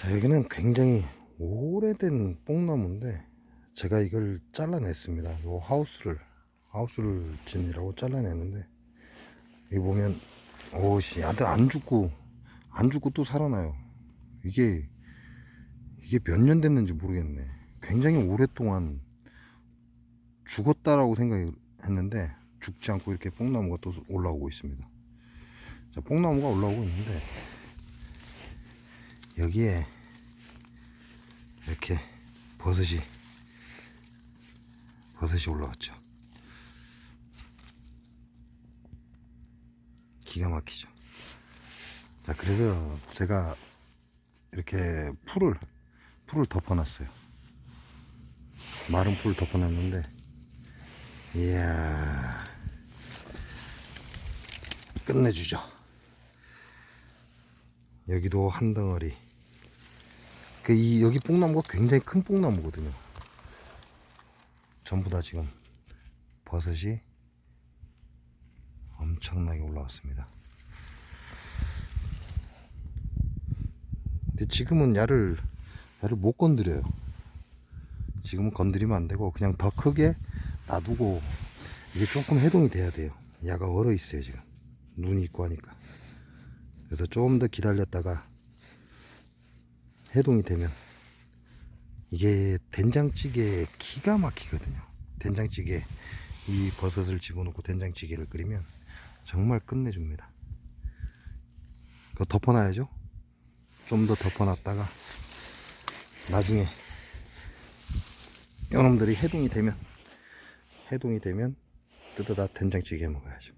자 여기는 굉장히 오래된 뽕나무인데 제가 이걸 잘라냈습니다. 요 하우스를 하우스를 지니라고 잘라냈는데 여기 보면 오씨 아들 안 죽고 안 죽고 또 살아나요. 이게 이게 몇 년 됐는지 모르겠네. 굉장히 오랫동안 죽었다라고 생각했는데 죽지 않고 이렇게 뽕나무가 또 올라오고 있습니다. 자, 뽕나무가 올라오고 있는데 여기에 이렇게 버섯이 버섯이 올라왔죠. 기가 막히죠. 자, 그래서 제가 이렇게 풀을 풀을 덮어놨어요. 마른 풀을 덮어놨는데, 이야 끝내주죠. 여기도 한 덩어리. 그이 여기 뽕나무가 굉장히 큰 뽕나무거든요. 전부 다 지금 버섯이 엄청나게 올라왔습니다. 근데 지금은 야를 야를 못 건드려요. 지금은 건드리면 안 되고 그냥 더 크게 놔두고 이게 조금 해동이 돼야 돼요. 야가 얼어 있어요 지금 눈이 있고 하니까. 그래서 조금 더 기다렸다가 해동이 되면 이게 된장찌개 기가 막히거든요. 된장찌개 이 버섯을 집어넣고 된장찌개를 끓이면 정말 끝내줍니다. 그거 덮어놔야죠. 좀 더 덮어놨다가 나중에 이놈들이 해동이 되면 해동이 되면 뜯어다 된장찌개 해 먹어야죠.